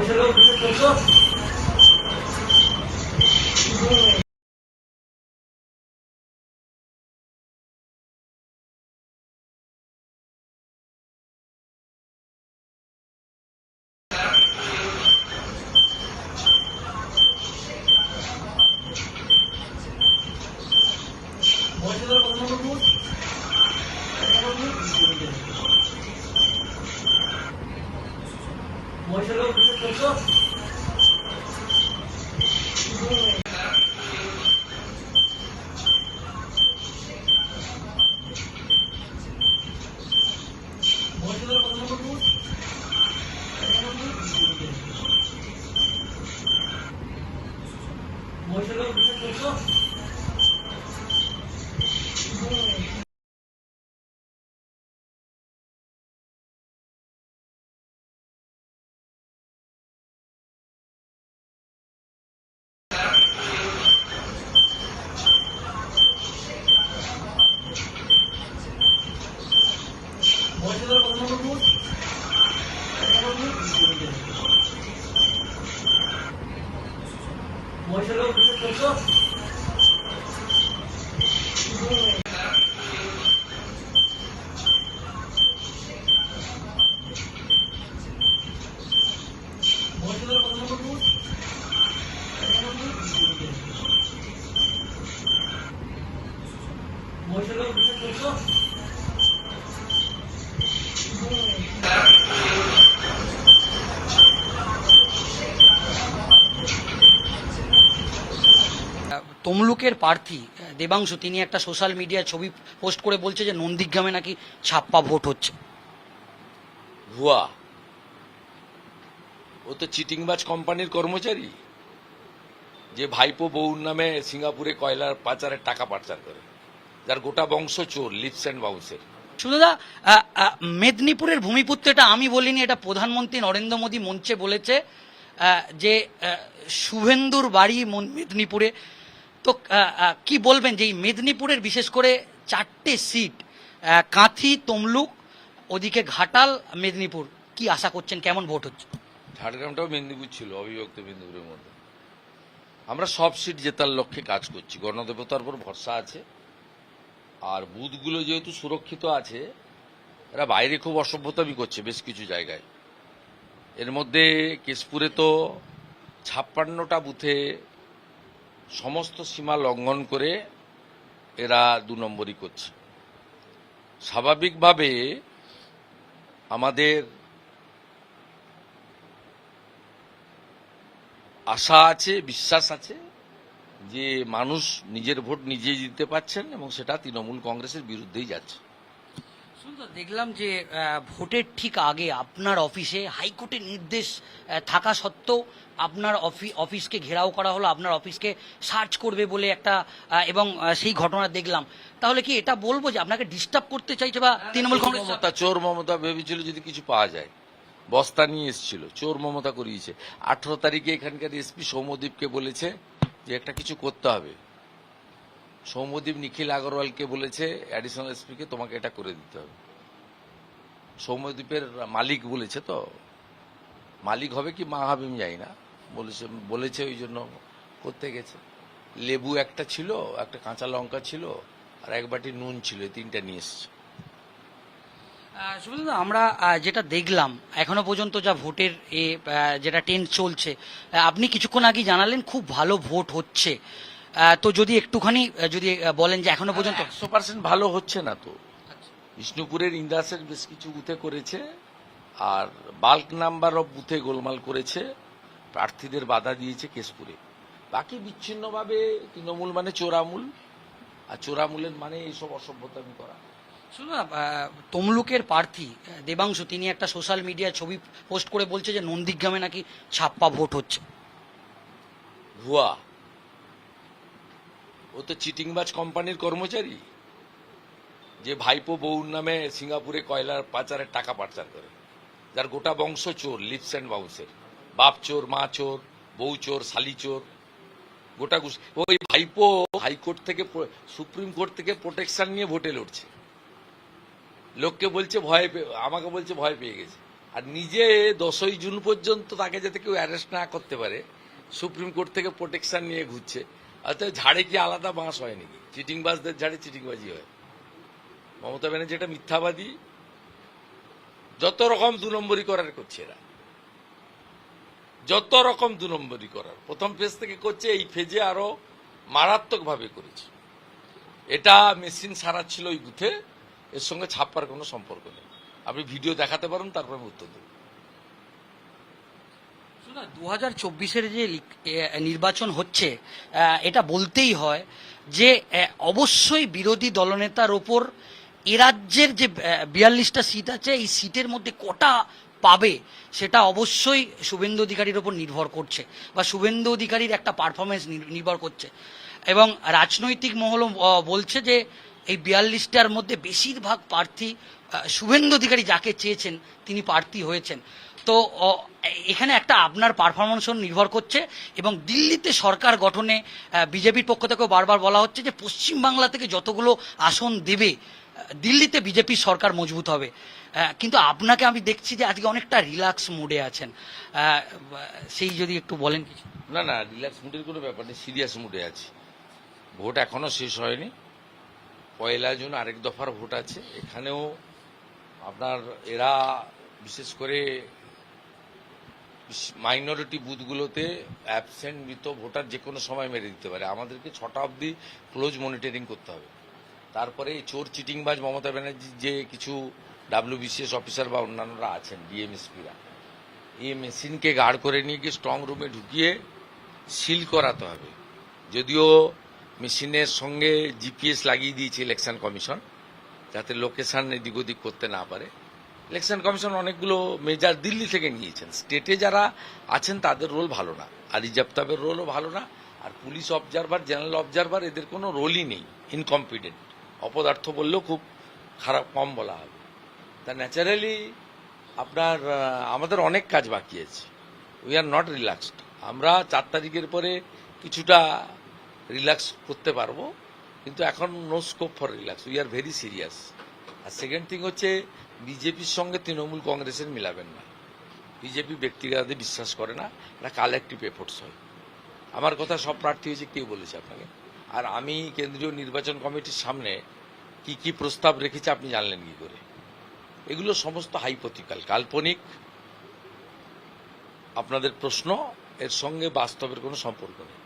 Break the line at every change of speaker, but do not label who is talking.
başarılı bir বিশেষ করছ মহিষাদল কত নম্বর বুথ কত নম্বর বুথ? মহিষাদল বিশেষ করছ মহিষাদল কত নম্বর বুথ কত নম্বর বুথ? মহিষাদল বিশেষ করছ মহিষাদল কত নম্বর বুথ কত নম্বর বুথ? মহিষাদল বিশেষ করছ
তমলুকের প্রার্থী দেবাংশু তিনি একটা সোশ্যাল মিডিয়া ছবি পোস্ট করে বলছে যে নন্দীগ্রামে নাকি ছাপ্পা ভোট হচ্ছে।
ভুয়া। ও তো চিটিংবাজ কোম্পানির কর্মচারী। যে ভাইপো বউর নামে সিঙ্গাপুরে কয়লার পাচারের টাকা পাচার করে। যার গোটা বংশ চোর লিপস অ্যান্ড বাউন্সের
আহ, মেদিনীপুরের ভূমিপুত্র এটা আমি বলিনি এটা প্রধানমন্ত্রী নরেন্দ্র মোদী মঞ্চে বলেছে যে শুভেন্দুর বাড়ি মেদিনীপুরে তো কি বলবেন যে এই মেদিনীপুরের বিশেষ করে চারটে সিট কাঁথি, তমলুক, ওদিকে ঘাটাল, মেদিনীপুর, কি আশা করছেন? কেমন ভোট হচ্ছে?
ঝাড়গ্রামটাও মেদিনীপুর ছিল, অবিভক্ত মেদিনীপুরের মধ্যে। আমরা সব সিট জেতার লক্ষ্যে কাজ করছি, গণদেবতার উপর ভরসা আছে। আর বুথগুলো যেহেতু সুরক্ষিত আছে, এরা বাইরে খুব অসভ্যতামি করছে বেশ কিছু জায়গায়। এর মধ্যে কেশপুরে তো ছাপ্পান্নটা বুথে সমস্ত সীমা লঙ্ঘন করে এরা দু নম্বরই করছে। স্বাভাবিকভাবে আমাদের আশা আছে, বিশ্বাস আছে যে মানুষ নিজের ভোট নিজেই দিতে পারছেন এবং সেটা তৃণমূল কংগ্রেসের বিরুদ্ধেই যাচ্ছে।
সুন্দর দেখলাম যে ভোটের ঠিক আগে আপনার অফিসে হাইকোর্টের নির্দেশ থাকা সত্ত্বেও আপনার অফি- অফিসকে ঘেরাও করা হলো আপনার অফিসকে সার্চ করবে বলে একটা এবং সেই ঘটনা দেখলাম। তাহলে কি এটা বলব যে আপনাকে ডিস্টার্ব করতে চাইছে বা তৃণমূল কংগ্রেস
মমতা চোর মমতা ভেবেছিল যদি কিছু পাওয়া যায়। বস্তা নিয়ে এসেছিল চোর মমতা করিয়েছে। আঠারো তারিখে এখানকার এসপি সৌম্যদীপকে বলেছে যে একটা কিছু করতে হবে। সৌম্যদীপ নিখিল আগরওয়ালকে বলেছে অ্যাডিশনাল এসপিকে তোমাকে এটা করে দিতে হবে। সৌম্যদীপের মালিক বলেছে তো। মালিক হবে কি মা হবে আমি জানি না। বলেছে বলেছে ওই জন্য করতে গেছে। লেবু একটা ছিল, একটা কাঁচা লঙ্কা ছিল, আর এক বাটি নুন ছিল তিনটা নিয়ে এসছে।
আমরা যেটা দেখলাম, এখনও পর্যন্ত যা ভোটের, এ যেটা টেন্স চলছে আপনি কিছুক্ষণ আগে জানালেন, খুব ভালো ভোট হচ্ছে। তো যদি একটুখানি যদি বলেন যে এখনও পর্যন্ত।
একশো পার্সেন্ট ভালো হচ্ছে না তো। বিষ্ণুপুরের ইন্দাসের বেশ কিছু বুথে করেছে আর বাল্ক নাম্বার অফ বুথে গোলমাল করেছে প্রার্থীদের বাধা দিয়েছে কেশপুরে। বাকি বিচ্ছিন্নভাবে তৃণমূল মানে চোরামূল আর চোরামূলের মানে এইসব অসভ্যতামি করা।
শুনুন না, তমলুকের প্রার্থী দেবাংশু তিনি একটা সোশ্যাল মিডিয়া ছবি পোস্ট করে বলছে যে নন্দীগ্রামে নাকি ছাপ্পা ভোট হচ্ছে।
ভুয়া। ও তো চিটিংবাজ কোম্পানির কর্মচারী। যে ভাইপো বউর নামে সিঙ্গাপুরে কয়লার পাচারের টাকা পাচার করে। যার গোটা বংশ চোর, লিপস অ্যান্ড বাউন্সের। বাপ চোর, মা চোর, বউ চোর, শালি চোর। গোটা ওই ভাইপো হাইকোর্ট থেকে সুপ্রিম কোর্ট থেকে প্রোটেকশন নিয়ে ভোটে লড়ছে। লোককে বলছে ভয় পেয়ে আমাকে বলছে ভয় পেয়ে গেছে। আর নিজে দশই জুন পর্যন্ত তাকে যাতে কেউ অ্যারেস্ট না করতে পারে, সুপ্রিম কোর্ট থেকে প্রোটেকশন নিয়ে ঘুরছে। অর্থাৎ ঝাড়ে কি আলাদা বাঁশ হয় নাকি? চিটিংবাজদের ঝাড়ে চিটিংবাজি হয়। মমতা ব্যানার্জি এটা মিথ্যাবাদী। যত রকম দু নম্বরই করার করছে এরা। যত রকম দু নম্বরই করার। প্রথম ফেজ থেকে করছে, এই ফেজে আরও মারাত্মক ভাবে করেছে। এটা মেশিন সারাচ্ছিল ওই বুথে এর সঙ্গে ছাপ্পার কোনো সম্পর্ক নেই। আপনি ভিডিও দেখাতে পারেন, তারপর আমি উত্তর দেবো।
হাজার চব্বিশের যে নির্বাচন হচ্ছে এটা বলতেই হয় যে অবশ্যই বিরোধী দলনেতার ওপর এ রাজ্যের যে বিয়াল্লিশটা সিট আছে, এই সিটের মধ্যে কটা পাবে, সেটা অবশ্যই শুভেন্দু অধিকারীর ওপর নির্ভর করছে বা শুভেন্দু অধিকারীর একটা পারফরমেন্স নির্ভর করছে। এবং রাজনৈতিক মহল বলছে যে, এই বিয়াল্লিশটার মধ্যে বেশিরভাগ প্রার্থী শুভেন্দু অধিকারী যাকে চেয়েছেন, তিনি প্রার্থী হয়েছেন। তো এখানে একটা আপনার পারফরমেন্স নির্ভর করছে এবং দিল্লিতে সরকার গঠনে বিজেপির পক্ষ থেকেও বারবার বলা হচ্ছে যে পশ্চিমবাংলা থেকে যতগুলো আসন দেবে দিল্লিতে বিজেপির সরকার মজবুত হবে। কিন্তু আপনাকে আমি দেখছি যে আজকে অনেকটা রিল্যাক্স মুডে আছেন। সেই যদি একটু বলেন
না না রিল্যাক্স মুডের কোনো ব্যাপার নেই সিরিয়াস মুডে আছি। ভোট এখনও শেষ হয়নি। পয়লা জুন আরেক দফার ভোট আছে। এখানেও আপনার, এরা বিশেষ করে মাইনরিটি বুথগুলোতে অ্যাবসেন্ট মৃত ভোটার যে কোনো সময় মেরে দিতে পারে। আমাদেরকে ছটা অবধি ক্লোজ মনিটরিং করতে হবে। তারপরে এই চোর, চিটিংবাজ মমতা ব্যানার্জি যে কিছু ডাব্লিউবিসিএস অফিসার বা অন্যান্যরা আছেন ডিএমএসপিরা এই মেশিনকে গাঢ় করে নিয়ে গিয়ে স্ট্রং রুমে ঢুকিয়ে সিল করাতে হবে। যদিও মেশিনের সঙ্গে জিপিএস লাগিয়ে দিয়েছে ইলেকশন কমিশন যাতে লোকেশান এদিক ওদিক করতে না পারে। ইলেকশন কমিশন অনেকগুলো মেজার দিল্লি থেকে নিয়েছেন। স্টেটে যারা আছেন, তাদের রোল ভালো না। আর রিজাপ্তাবের রোলও ভালো না। আর পুলিশ অবজারভার জেনারেল অবজারভার এদের কোনো রোলই নেই। ইনকম্পিটেন্ট অপদার্থ বললেও খুব খারাপ, কম বলা হবে। তা ন্যাচারালি আপনার আমাদের অনেক কাজ বাকি আছে। উই আর নট রিল্যাক্সড আমরা চার তারিখের পরে কিছুটা রিল্যাক্স করতে পারব। কিন্তু এখন no scope for relax we are very serious R second thing হচ্ছে বিজেপির সঙ্গে তৃণমূল কংগ্রেসের মিলাবেন না। বিজেপি ব্যক্তিগতভাবে বিশ্বাস করে না এটা কালেকটিভ এফোর্টস হয়। আমার কথা সব প্রার্থী হয়েছে, কেউ বলেছে আপনাকে। আর আমি কেন্দ্রীয় নির্বাচন কমিটির সামনে কি কি প্রস্তাব রেখেছি আপনি জানলেন কি করে? এগুলো সমস্ত হাইপোথিক্যাল কাল্পনিক। আপনাদের প্রশ্ন, এর সঙ্গে বাস্তবের কোনো সম্পর্ক নেই।